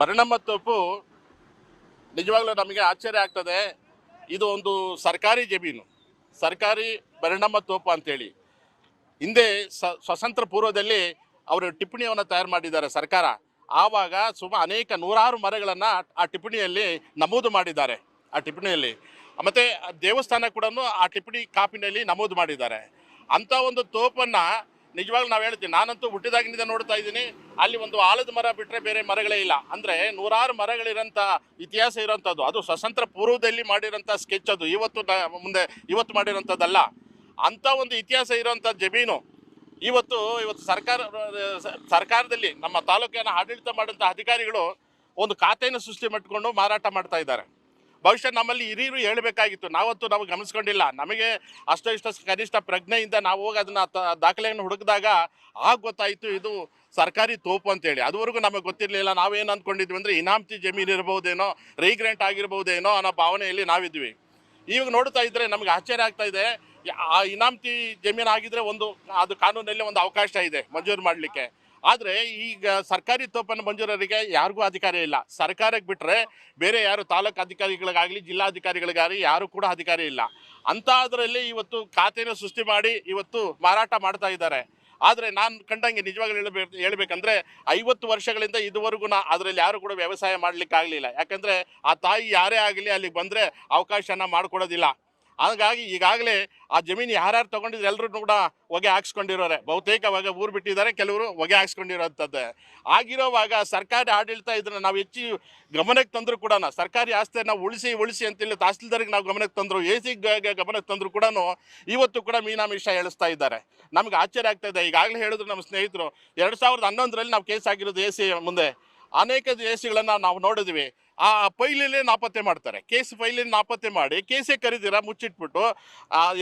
ಪರಿಣಾಮ ತೋಪು ನಿಜವಾಗ್ಲೂ ನಮಗೆ ಆಶ್ಚರ್ಯ ಆಗ್ತದೆ. ಇದು ಒಂದು ಸರ್ಕಾರಿ ಜಮೀನು. ಸರ್ಕಾರಿ ಪರಿಣಾಮ ತೋಪು ಅಂತೇಳಿ. ಹಿಂದೆ ಸ್ವತಂತ್ರ ಪೂರ್ವದಲ್ಲಿ ಅವರು ಟಿಪ್ಪಣಿಯನ್ನು ತಯಾರು ಮಾಡಿದ್ದಾರೆ ಸರ್ಕಾರ. ಆವಾಗ ಸುಮ ಅನೇಕ ನೂರಾರು ಮರಗಳನ್ನು ಆ ಟಿಪ್ಪಣಿಯಲ್ಲಿ ನಮೂದು ಮಾಡಿದ್ದಾರೆ. ಆ ಟಿಪ್ಪಣಿಯಲ್ಲಿ. ಮತ್ತು ದೇವಸ್ಥಾನ ಕೂಡ ಆ ಟಿಪ್ಪಣಿ ಕಾಪಿನಲ್ಲಿ ನಮೂದು ಮಾಡಿದ್ದಾರೆ. ಅಂಥ ಒಂದು ತೋಪನ್ನು ನಿಜವಾಗ್ಲೂ ನಾವು ಹೇಳ್ತೀವಿ, ನಾನಂತೂ ಹುಟ್ಟಿದಾಗಿನಿಂದ ನೋಡ್ತಾ ಇದ್ದೀನಿ, ಅಲ್ಲಿ ಒಂದು ಆಲದ ಮರ ಬಿಟ್ಟರೆ ಬೇರೆ ಮರಗಳೇ ಇಲ್ಲ. ಅಂದರೆ ನೂರಾರು ಮರಗಳಿರೋಂಥ ಇತಿಹಾಸ ಇರೋಂಥದ್ದು. ಅದು ಸ್ವತಂತ್ರ ಪೂರ್ವದಲ್ಲಿ ಮಾಡಿರೋಂಥ ಸ್ಕೆಚ್ ಅದು. ಇವತ್ತು ಮುಂದೆ ಇವತ್ತು ಮಾಡಿರೋಂಥದ್ದಲ್ಲ. ಅಂಥ ಒಂದು ಇತಿಹಾಸ ಇರೋಂಥ ಜಮೀನು. ಇವತ್ತು ಇವತ್ತು ಸರ್ಕಾರ, ಸರ್ಕಾರದಲ್ಲಿ ನಮ್ಮ ತಾಲೂಕಿನ ಆಡಳಿತ ಮಾಡುವಂಥ ಅಧಿಕಾರಿಗಳು ಒಂದು ಖಾತೆಯನ್ನು ಸೃಷ್ಟಿ ಮಾಡಿಕೊಂಡು ಮಾರಾಟ ಮಾಡ್ತಾ ಇದ್ದಾರೆ. ಬಹುಶಃ ನಮ್ಮಲ್ಲಿ ಹಿರಿಯರು ಹೇಳಬೇಕಾಗಿತ್ತು. ನಾವತ್ತು ನಾವು ಗಮನಿಸ್ಕೊಂಡಿಲ್ಲ. ನಮಗೆ ಅಷ್ಟೋ ಇಷ್ಟ ಕನಿಷ್ಠ ಪ್ರಜ್ಞೆಯಿಂದ ನಾವು ಹೋಗಿ ಅದನ್ನ ದಾಖಲೆಯನ್ನು ಹುಡುಕಿದಾಗ ಆಗ ಗೊತ್ತಾಯಿತು ಇದು ಸರ್ಕಾರಿ ತೋಪು ಅಂತೇಳಿ. ಅದುವರೆಗೂ ನಮಗೆ ಗೊತ್ತಿರಲಿಲ್ಲ. ನಾವೇನು ಅಂದ್ಕೊಂಡಿದ್ವಿ ಅಂದರೆ ಇನಾಮ್ತಿ ಜಮೀನು ಇರ್ಬೋದೇನೋ ರೀಗ್ರೆಂಟ್ ಆಗಿರ್ಬೋದೇನೋ ಅನ್ನೋ ಭಾವನೆಯಲ್ಲಿ ನಾವಿದ್ವಿ. ಇವಾಗ ನೋಡ್ತಾ ಇದ್ರೆ ನಮ್ಗೆ ಆಶ್ಚರ್ಯ ಆಗ್ತಾ ಇದೆ. ಆ ಇನಾಮ್ತಿ ಜಮೀನು ಆಗಿದ್ರೆ ಒಂದು, ಅದು ಕಾನೂನಲ್ಲಿ ಒಂದು ಅವಕಾಶ ಇದೆ ಮಂಜೂರು ಮಾಡಲಿಕ್ಕೆ. ಆದರೆ ಈಗ ಸರ್ಕಾರಿ ತೋಪನ್ನು ಮಂಜೂರರಿಗೆ ಯಾರಿಗೂ ಅಧಿಕಾರ ಇಲ್ಲ. ಸರ್ಕಾರಕ್ಕೆ ಬಿಟ್ಟರೆ ಬೇರೆ ಯಾರು ತಾಲೂಕು ಅಧಿಕಾರಿಗಳಿಗಾಗಲಿ, ಜಿಲ್ಲಾಧಿಕಾರಿಗಳಿಗಾಗಲಿ ಯಾರು ಕೂಡ ಅಧಿಕಾರ ಇಲ್ಲ. ಅಂಥದ್ರಲ್ಲಿ ಇವತ್ತು ಖಾತೆಯನ್ನು ಸೃಷ್ಟಿ ಮಾಡಿ ಇವತ್ತು ಮಾರಾಟ ಮಾಡ್ತಾ ಇದ್ದಾರೆ. ಆದರೆ ನಾನು ಕಂಡಂಗೆ ನಿಜವಾಗ್ಲೂ ಹೇಳಬೇಕು ಹೇಳ್ಬೇಕಂದ್ರೆ ಐವತ್ತು ವರ್ಷಗಳಿಂದ ಇದುವರೆಗೂ ಅದರಲ್ಲಿ ಯಾರು ಕೂಡ ವ್ಯವಸಾಯ ಮಾಡ್ಲಿಕ್ಕೆ ಆಗಲಿಲ್ಲ ಯಾಕಂದರೆ ಆ ತಾಯಿ ಯಾರೇ ಆಗಲಿ ಅಲ್ಲಿಗೆ ಬಂದರೆ ಅವಕಾಶನ ಮಾಡಿಕೊಡೋದಿಲ್ಲ. ಹಾಗಾಗಿ ಈಗಾಗಲೇ ಆ ಜಮೀನು ಯಾರ್ಯಾರು ತಗೊಂಡಿದ್ರು ಎಲ್ಲರೂ ಕೂಡ ಹೊಗೆ ಹಾಕ್ಸ್ಕೊಂಡಿರೋರೆ. ಬಹುತೇಕವಾಗ ಊರು ಬಿಟ್ಟಿದ್ದಾರೆ, ಕೆಲವರು ಹೊಗೆ ಹಾಕ್ಸ್ಕೊಂಡಿರೋಂಥದ್ದೇ. ಆಗಿರೋವಾಗ ಸರ್ಕಾರಿ ಆಡಳಿತ ಇದನ್ನ ನಾವು ಹೆಚ್ಚು ಗಮನಕ್ಕೆ ತಂದರೂ ಕೂಡ ಸರ್ಕಾರಿ ಆಸ್ತಿಯನ್ನು ಉಳಿಸಿ ಉಳಿಸಿ ಅಂತೇಳಿ ತಹಸೀಲ್ದಾರ್ಗೆ ನಾವು ಗಮನಕ್ಕೆ ತಂದರು, ಎ ಸಿ ಗಮನಕ್ಕೆ ತಂದರೂ ಕೂಡ ಇವತ್ತು ಕೂಡ ಮೀನಾಮಿಷ ಹೇಳಿಸ್ತಾ ಇದ್ದಾರೆ. ನಮ್ಗೆ ಆಶ್ಚರ್ಯ ಆಗ್ತಾ ಇದೆ. ಈಗಾಗಲೇ ಹೇಳಿದ್ರು ನಮ್ಮ ಸ್ನೇಹಿತರು, ಎರಡು ಸಾವಿರದ ಹನ್ನೊಂದರಲ್ಲಿ ನಾವು ಕೇಸ್ ಆಗಿರೋದು ಎ ಸಿ ಮುಂದೆ. ಅನೇಕ ಎ ಸಿಗಳನ್ನು ನಾವು ನೋಡಿದ್ವಿ. ಆ ಫೈಲಲ್ಲೇ ನಾಪತ್ತೆ ಮಾಡ್ತಾರೆ. ಕೇಸ್ ಫೈಲಲ್ಲಿ ನಾಪತ್ತೆ ಮಾಡಿ, ಕೇಸೇ ಕರೀದಿರ, ಮುಚ್ಚಿಟ್ಬಿಟ್ಟು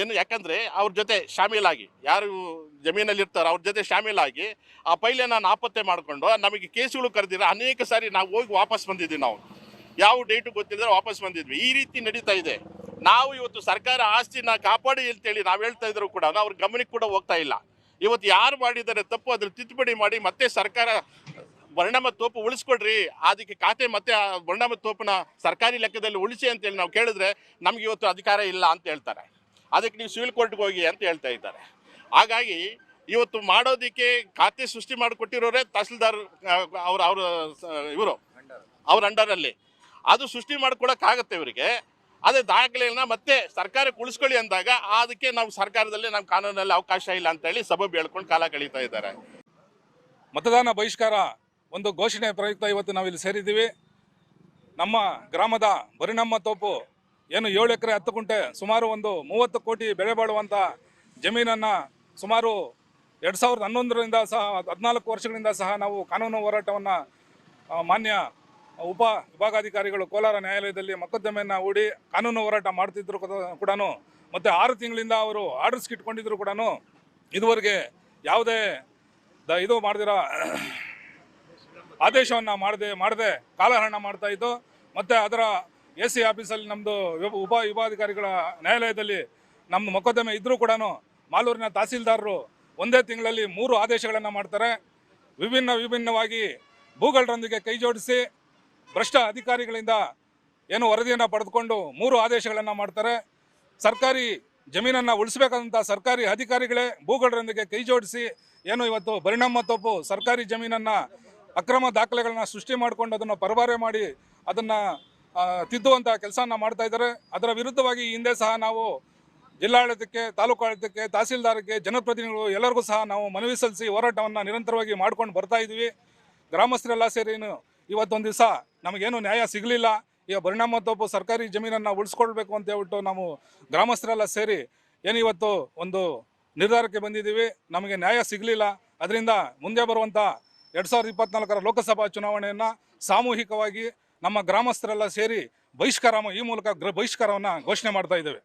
ಏನು, ಯಾಕಂದರೆ ಅವ್ರ ಜೊತೆ ಶಾಮೀಲಾಗಿ, ಯಾರು ಜಮೀನಲ್ಲಿ ಇರ್ತಾರೋ ಅವ್ರ ಜೊತೆ ಶಾಮೀಲಾಗಿ ಆ ಫೈಲನ್ನು ನಾಪತ್ತೆ ಮಾಡಿಕೊಂಡು, ನಮಗೆ ಕೇಸುಗಳು ಕರೆದಿರ, ಅನೇಕ ಸಾರಿ ನಾವು ಹೋಗಿ ವಾಪಸ್ ಬಂದಿದ್ದೀವಿ ನಾವು. ಯಾವ ಡೇಟು ಗೊತ್ತಿಲ್ಲದ್ರೆ ವಾಪಸ್ ಬಂದಿದ್ವಿ. ಈ ರೀತಿ ನಡೀತಾ ಇದೆ. ನಾವು ಇವತ್ತು ಸರ್ಕಾರ ಆಸ್ತಿನ ಕಾಪಾಡಿ ಅಂತೇಳಿ ನಾವು ಹೇಳ್ತಾ ಇದ್ರು ಕೂಡ ಅವ್ರ ಗಮನಕ್ಕೆ ಕೂಡ ಹೋಗ್ತಾ ಇಲ್ಲ. ಇವತ್ತು ಯಾರು ಮಾಡಿದ್ದಾರೆ ತಪ್ಪು ಅದ್ರ ತಿದ್ದುಪಡಿ ಮಾಡಿ ಮತ್ತೆ ಸರ್ಕಾರ ಪರಿಣಾಮ ತೋಪು ಉಳಿಸ್ಕೊಡ್ರಿ. ಅದಕ್ಕೆ ಖಾತೆ ಮತ್ತೆ ಪರಿಣಾಮ ತೋಪನ ಸರ್ಕಾರಿ ಲೆಕ್ಕದಲ್ಲಿ ಉಳಿಸಿ ಅಂತೇಳಿ ನಾವು ಕೇಳಿದ್ರೆ ನಮ್ಗೆ ಇವತ್ತು ಅಧಿಕಾರ ಇಲ್ಲ ಅಂತ ಹೇಳ್ತಾರೆ. ಅದಕ್ಕೆ ನೀವು ಸಿವಿಲ್ ಕೋರ್ಟ್ಗೆ ಹೋಗಿ ಅಂತ ಹೇಳ್ತಾ ಇದ್ದಾರೆ. ಹಾಗಾಗಿ ಇವತ್ತು ಮಾಡೋದಕ್ಕೆ ಖಾತೆ ಸೃಷ್ಟಿ ಮಾಡಿಕೊಟ್ಟಿರೋರೇ ತಹಸೀಲ್ದಾರ್ ಅವ್ರ ಅವ್ರ ಇವರು. ಅವ್ರ ಅಂಡರಲ್ಲಿ. ಅದು ಸೃಷ್ಟಿ ಮಾಡ್ಕೊಳಕ್ಕಾಗತ್ತೆ ಇವರಿಗೆ. ಅದೇ ದಾಖಲೆಗಳನ್ನ ಮತ್ತೆ ಸರ್ಕಾರಕ್ಕೆ ಉಳಿಸ್ಕೊಳ್ಳಿ ಅಂದಾಗ ಅದಕ್ಕೆ ನಾವು ಸರ್ಕಾರದಲ್ಲಿ ನಮ್ಮ ಕಾನೂನಲ್ಲಿ ಅವಕಾಶ ಇಲ್ಲ ಅಂತೇಳಿ ಸಬಬ್ ಹೇಳ್ಕೊಂಡು ಕಾಲ ಕಳೀತಾ ಇದ್ದಾರೆ. ಮತದಾನ ಬಹಿಷ್ಕಾರ ಒಂದು ಘೋಷಣೆ ಪ್ರಯುಕ್ತ ಇವತ್ತು ನಾವಿಲ್ಲಿ ಸೇರಿದ್ದೀವಿ. ನಮ್ಮ ಗ್ರಾಮದ ಬರಿನಮ್ಮ ತೋಪು ಏನು ಏಳು ಎಕರೆ ಹತ್ತು ಕುಂಟೆ ಸುಮಾರು ಒಂದು ಮೂವತ್ತು ಕೋಟಿ ಬೆಳೆ ಬಾಳುವಂಥ ಜಮೀನನ್ನು ಸುಮಾರು ಎರಡು ಸಾವಿರದ ಹನ್ನೊಂದರಿಂದ ಸಹ ಹದಿನಾಲ್ಕು ವರ್ಷಗಳಿಂದ ಸಹ ನಾವು ಕಾನೂನು ಹೋರಾಟವನ್ನು ಮಾನ್ಯ ಉಪ ವಿಭಾಗಾಧಿಕಾರಿಗಳು ಕೋಲಾರ ನ್ಯಾಯಾಲಯದಲ್ಲಿ ಮೊಕದ್ದಮೆಯನ್ನು ಹೂಡಿ ಕಾನೂನು ಹೋರಾಟ ಮಾಡ್ತಿದ್ರು ಕೂಡ ಮತ್ತು ಆರು ತಿಂಗಳಿಂದ ಅವರು ಆರ್ಡರ್ಸ್ ಇಟ್ಕೊಂಡಿದ್ರು ಕೂಡ ಇದುವರೆಗೆ ಯಾವುದೇ ದ ಇದು ಮಾಡಿದಿರ ಆದೇಶವನ್ನು ಮಾಡದೆ ಮಾಡದೆ, ಕಾಲಹರಣ ಮಾಡ್ತಾ ಇದ್ದು, ಮತ್ತು ಅದರ ಎ ಸಿ ಆಫೀಸಲ್ಲಿ ನಮ್ಮದು ಉಪ ವಿಭಾಧಿಕಾರಿಗಳ ನ್ಯಾಯಾಲಯದಲ್ಲಿ ನಮ್ಮ ಮೊಕದ್ದಮೆ ಇದ್ದರೂ ಕೂಡ ಮಾಲೂರಿನ ತಹಸೀಲ್ದಾರರು ಒಂದೇ ತಿಂಗಳಲ್ಲಿ ಮೂರು ಆದೇಶಗಳನ್ನು ಮಾಡ್ತಾರೆ. ವಿಭಿನ್ನ ವಿಭಿನ್ನವಾಗಿ ಭೂಗಳರೊಂದಿಗೆ ಕೈ ಜೋಡಿಸಿ ಭ್ರಷ್ಟ ಅಧಿಕಾರಿಗಳಿಂದ ಏನು ವರದಿಯನ್ನು ಪಡೆದುಕೊಂಡು ಮೂರು ಆದೇಶಗಳನ್ನು ಮಾಡ್ತಾರೆ. ಸರ್ಕಾರಿ ಜಮೀನನ್ನು ಉಳಿಸಬೇಕಾದಂಥ ಸರ್ಕಾರಿ ಅಧಿಕಾರಿಗಳೇ ಭೂಗಳರೊಂದಿಗೆ ಕೈ ಜೋಡಿಸಿ ಏನು ಇವತ್ತು ಪರಿಣಾಮ ತಪ್ಪು ಸರ್ಕಾರಿ ಜಮೀನನ್ನು ಅಕ್ರಮ ದಾಖಲೆಗಳನ್ನ ಸೃಷ್ಟಿ ಮಾಡಿಕೊಂಡು ಅದನ್ನು ಪರಭಾರೆ ಮಾಡಿ ಅದನ್ನು ತಿದ್ದುವಂಥ ಕೆಲಸನ ಮಾಡ್ತಾ ಇದ್ದಾರೆ. ಅದರ ವಿರುದ್ಧವಾಗಿ ಹಿಂದೆ ಸಹ ನಾವು ಜಿಲ್ಲಾಡಳಿತಕ್ಕೆ, ತಾಲೂಕು ಆಡಳಿತಕ್ಕೆ, ತಹಸೀಲ್ದಾರ್ಗೆ, ಜನಪ್ರತಿನಿಧಿಗಳು ಎಲ್ಲರಿಗೂ ಸಹ ನಾವು ಮನವಿ ಸಲ್ಲಿಸಿ ಹೋರಾಟವನ್ನು ನಿರಂತರವಾಗಿ ಮಾಡ್ಕೊಂಡು ಬರ್ತಾ ಇದ್ದೀವಿ ಗ್ರಾಮಸ್ಥರೆಲ್ಲ ಸೇರಿ ಇವತ್ತೊಂದು ದಿವಸ ನಮಗೇನು ನ್ಯಾಯ ಸಿಗಲಿಲ್ಲ. ಈಗ ಪರಿಣಾಮ ತೋಪು ಸರ್ಕಾರಿ ಜಮೀನನ್ನು ಉಳಿಸ್ಕೊಳ್ಬೇಕು ಅಂತ ಹೇಳ್ಬಿಟ್ಟು ನಾವು ಗ್ರಾಮಸ್ಥರೆಲ್ಲ ಸೇರಿ ಏನು ಇವತ್ತು ಒಂದು ನಿರ್ಧಾರಕ್ಕೆ ಬಂದಿದ್ದೀವಿ. ನಮಗೆ ನ್ಯಾಯ ಸಿಗಲಿಲ್ಲ. ಅದರಿಂದ ಮುಂದೆ ಬರುವಂಥ ಎರಡು ಸಾವಿರದ ಇಪ್ಪತ್ನಾಲ್ಕರ ಲೋಕಸಭಾ ಚುನಾವಣೆಯನ್ನು ಸಾಮೂಹಿಕವಾಗಿ ನಮ್ಮ ಗ್ರಾಮಸ್ಥರೆಲ್ಲ ಸೇರಿ ಬಹಿಷ್ಕಾರ ಈ ಮೂಲಕ ಗ್ರ ಬಹಿಷ್ಕಾರವನ್ನು ಘೋಷಣೆ ಮಾಡ್ತಾ ಇದ್ದೇವೆ.